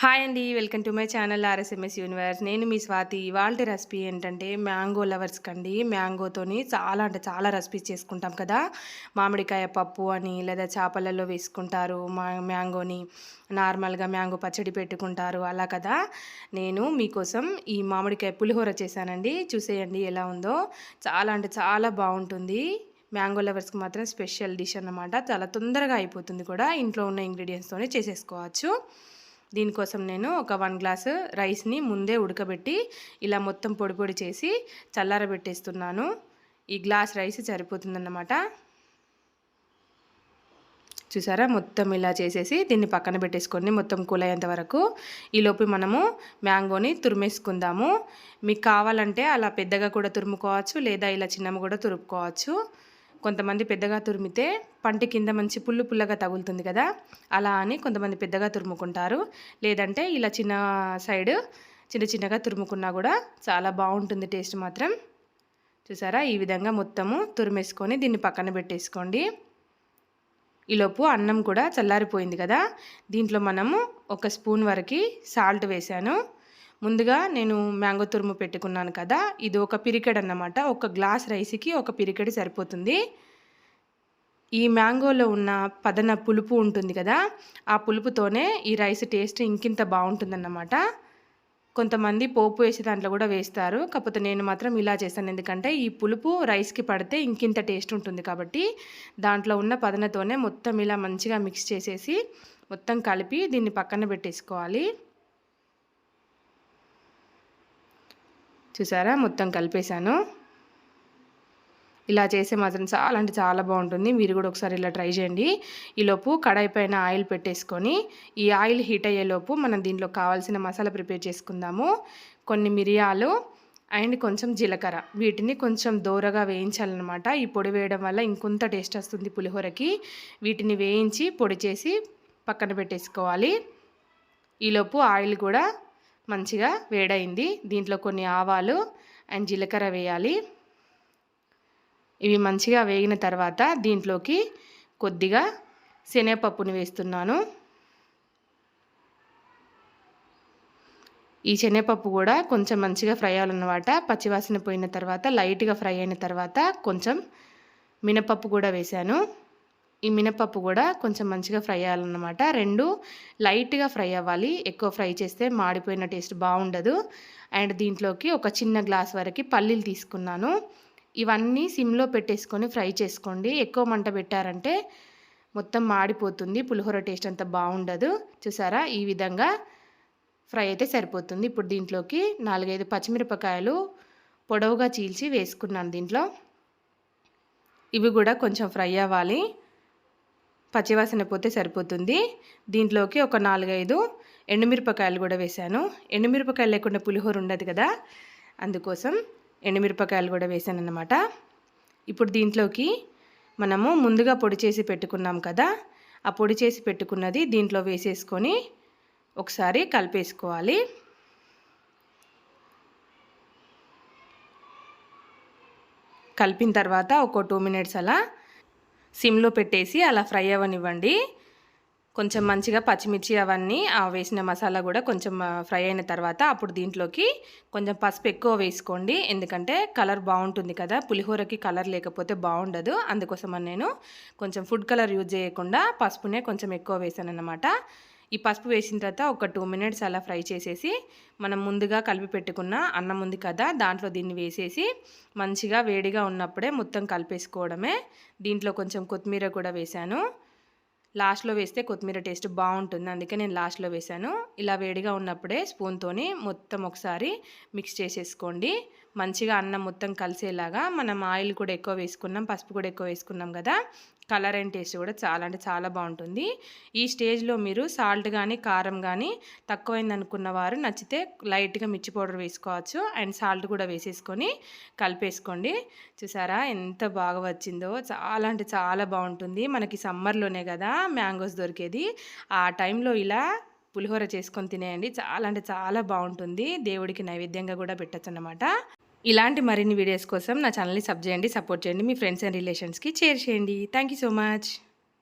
Hi అండి welcome to my channel RSMS universe. నేను మీ స్వాతి. ఇవాళ రెసిపీ ఏంటంటే మ్యాంగో లవర్స్ కండి. మ్యాంగోతోని చాలా అంటే చాలా రెసిపీస్ చేసుకుంటాం కదా. మామిడికాయ పప్పు అని లేదా చేపలలో వేసుకుంటారు మా మ్యాంగోని. నార్మల్గా మ్యాంగో పచ్చడి పెట్టుకుంటారు అలా కదా. నేను మీకోసం ఈ మామిడికాయ పులిహోర చేశానండి. చూసేయండి ఎలా ఉందో. చాలా అంటే చాలా బాగుంటుంది. మ్యాంగో లవర్స్కి మాత్రం స్పెషల్ డిష్ అన్నమాట. చాలా తొందరగా అయిపోతుంది కూడా ఇంట్లో ఉన్న ఇంగ్రీడియంట్స్తోనే చేసేసుకోవచ్చు. దీనికోసం నేను ఒక వన్ గ్లాస్ రైస్ని ముందే ఉడకబెట్టి ఇలా మొత్తం పొడి పొడి చేసి చల్లారబెట్టేస్తున్నాను. ఈ గ్లాస్ రైస్ సరిపోతుందన్నమాట. చూసారా? మొత్తం ఇలా చేసేసి దీన్ని పక్కన పెట్టేసుకొని మొత్తం కూలయ్యేంత వరకు ఈలోపు మనము మ్యాంగోని తురిమేసుకుందాము. మీకు కావాలంటే అలా పెద్దగా కూడా తురుముకోవచ్చు లేదా ఇలా చిన్నగా కూడా తురుముకోవచ్చు కొంతమంది పెద్దగా తురిమితే పంట కింద మంచి పుల్లు పుల్లగా తగులుతుంది కదా అలా అని కొంతమంది పెద్దగా తురుముకుంటారు. లేదంటే ఇలా చిన్న సైడ్ చిన్న చిన్నగా తురుముకున్నా కూడా చాలా బాగుంటుంది టేస్ట్ మాత్రం. చూసారా? ఈ విధంగా మొత్తము తురిమేసుకొని దీన్ని పక్కన పెట్టేసుకోండి. ఈలోపు అన్నం కూడా చల్లారిపోయింది కదా దీంట్లో మనము ఒక స్పూన్ వరకు సాల్ట్ వేసాను ముందుగా నేను మ్యాంగో తురుము పెట్టుకున్నాను కదా ఇది ఒక పిరికెడ్ అన్నమాట. ఒక గ్లాస్ రైస్కి ఒక పిరికెడ్ సరిపోతుంది. ఈ మ్యాంగోలో ఉన్న పదన పులుపు ఉంటుంది కదా ఆ పులుపుతోనే ఈ రైస్ టేస్ట్ ఇంకింత బాగుంటుందన్నమాట. కొంతమంది పోపు వేసి దాంట్లో కూడా వేస్తారు కాకపోతే నేను మాత్రం ఇలా చేస్తాను. ఎందుకంటే ఈ పులుపు రైస్కి పడితే ఇంకింత టేస్ట్ ఉంటుంది కాబట్టి దాంట్లో ఉన్న పదనతోనే మొత్తం ఇలా మంచిగా మిక్స్ చేసేసి మొత్తం కలిపి దీన్ని పక్కన పెట్టేసుకోవాలి. చూసారా? మొత్తం కలిపేశాను. ఇలా చేస్తే మాత్రం చాలా అంటే చాలా బాగుంటుంది. మీరు కూడా ఒకసారి ఇలా ట్రై చేయండి. ఈలోపు కడాయి పైన ఆయిల్ పెట్టేసుకొని ఈ ఆయిల్ హీట్ అయ్యేలోపు మనం దీంట్లో కావాల్సిన మసాలా ప్రిపేర్ చేసుకుందాము. కొన్ని మిరియాలు అండ్ కొంచెం జీలకర్ర. వీటిని కొంచెం దూరగా వేయించాలన్నమాట. ఈ పొడి వేయడం వల్ల ఇంకొంత టేస్ట్ వస్తుంది పులిహోరకి. వీటిని వేయించి పొడి చేసి పక్కన పెట్టేసుకోవాలి. ఈలోపు ఆయిల్ కూడా మంచిగా వేడైంది. దీంట్లో కొన్ని ఆవాలు అండ్ జీలకర్ర వేయాలి. ఇవి మంచిగా వేగిన తర్వాత దీంట్లోకి కొద్దిగా శనగపప్పుని వేస్తున్నాను. ఈ శనగపప్పు కూడా కొంచెం మంచిగా ఫ్రై అవ్వాలన్నమాట. పచ్చివాసన పోయిన తర్వాత లైట్గా ఫ్రై అయిన తర్వాత కొంచెం మినపప్పు కూడా వేశాను. ఈ మినపప్పు కూడా కొంచెం మంచిగా ఫ్రై అవ్వాలన్నమాట రెండు లైట్గా ఫ్రై అవ్వాలి. ఎక్కువ ఫ్రై చేస్తే మాడిపోయిన టేస్ట్ బాగుండదు. అండ్ దీంట్లోకి ఒక చిన్న గ్లాస్ వరకు పల్లీలు తీసుకున్నాను. ఇవన్నీ సిమ్లో పెట్టేసుకొని ఫ్రై చేసుకోండి. ఎక్కువ మంట పెట్టారంటే మొత్తం మాడిపోతుంది. పులిహోర టేస్ట్ అంత బాగుండదు. చూసారా? ఈ విధంగా ఫ్రై అయితే సరిపోతుంది. ఇప్పుడు దీంట్లోకి నాలుగైదు పచ్చిమిరపకాయలు పొడవుగా చీల్చి వేసుకున్నాను దీంట్లో. ఇవి కూడా కొంచెం ఫ్రై అవ్వాలి. పచ్చివాసన పోతే సరిపోతుంది. దీంట్లోకి ఒక నాలుగైదు ఎండుమిరపకాయలు కూడా వేశాను. ఎండుమిరపకాయలు లేకుండా పులిహోర ఉండదు కదా? అందుకోసం ఎండుమిరపకాయలు కూడా వేసాను అన్నమాట ఇప్పుడు దీంట్లోకి మనము ముందుగా పొడి చేసి పెట్టుకున్నాం కదా? ఆ పొడి చేసి పెట్టుకున్నది దీంట్లో వేసేసుకొని ఒకసారి కలిపేసుకోవాలి. కలిపిన తర్వాత ఒక టూ మినిట్స్ అలా సిమ్లో పెట్టేసి అలా ఫ్రై అవ్వనివ్వండి కొంచెం మంచిగా పచ్చిమిర్చి అవన్నీ వేసిన మసాలా కూడా కొంచెం ఫ్రై అయిన తర్వాత అప్పుడు దీంట్లోకి కొంచెం పసుపు ఎక్కువ వేసుకోండి. ఎందుకంటే కలర్ బాగుంటుంది కదా పులిహోరకి కలర్ లేకపోతే బాగుండదు. అందుకోసం నేను కొంచెం ఫుడ్ కలర్ యూజ్ చేయకుండా పసుపునే కొంచెం ఎక్కువ వేసాను అన్నమాట ఈ పసుపు వేసిన తర్వాత ఒక టూ మినిట్స్ అలా ఫ్రై చేసేసి మనం ముందుగా కలిపి పెట్టుకున్న అన్నం ఉంది కదా దాంట్లో దీన్ని వేసేసి మంచిగా వేడిగా ఉన్నప్పుడే మొత్తం కలిపేసుకోవడమే. దీంట్లో కొంచెం కొత్తిమీర కూడా వేశాను. లాస్ట్లో వేస్తే కొత్తిమీర టేస్ట్ బాగుంటుంది అందుకే నేను లాస్ట్లో వేశాను. ఇలా వేడిగా ఉన్నప్పుడే స్పూన్తోని మొత్తం ఒకసారి మిక్స్ చేసేసుకోండి. మంచిగా అన్నం మొత్తం కలిసేలాగా మనం ఆయిల్ కూడా ఎక్కువ వేసుకున్నాం పసుపు కూడా ఎక్కువ వేసుకున్నాం కదా కలర్ అండ్ టేస్ట్ కూడా చాలా అంటే చాలా బాగుంటుంది. ఈ స్టేజ్లో మీరు సాల్ట్ కానీ కారం కానీ తక్కువైంది అనుకున్న వారు నచ్చితే లైట్గా మిర్చి పౌడర్ వేసుకోవచ్చు. అండ్ సాల్ట్ కూడా వేసేసుకొని కలిపేసుకోండి. చూసారా? ఎంత బాగా వచ్చిందో. చాలా అంటే చాలా బాగుంటుంది. మనకి సమ్మర్లోనే కదా మ్యాంగోస్ దొరికేది. ఆ టైంలో ఇలా పులిహోర చేసుకొని తినేయండి. చాలా అంటే చాలా బాగుంటుంది. దేవుడికి నైవేద్యంగా కూడా పెట్టచ్చు అన్నమాట ఇలాంటి మరిన్ని వీడియోస్ కోసం నా ఛానల్ని సబ్ చేయండి సపోర్ట్ చేయండి మీ ఫ్రెండ్స్ అండ్ రిలేషన్స్కి షేర్ చేయండి. Thank so much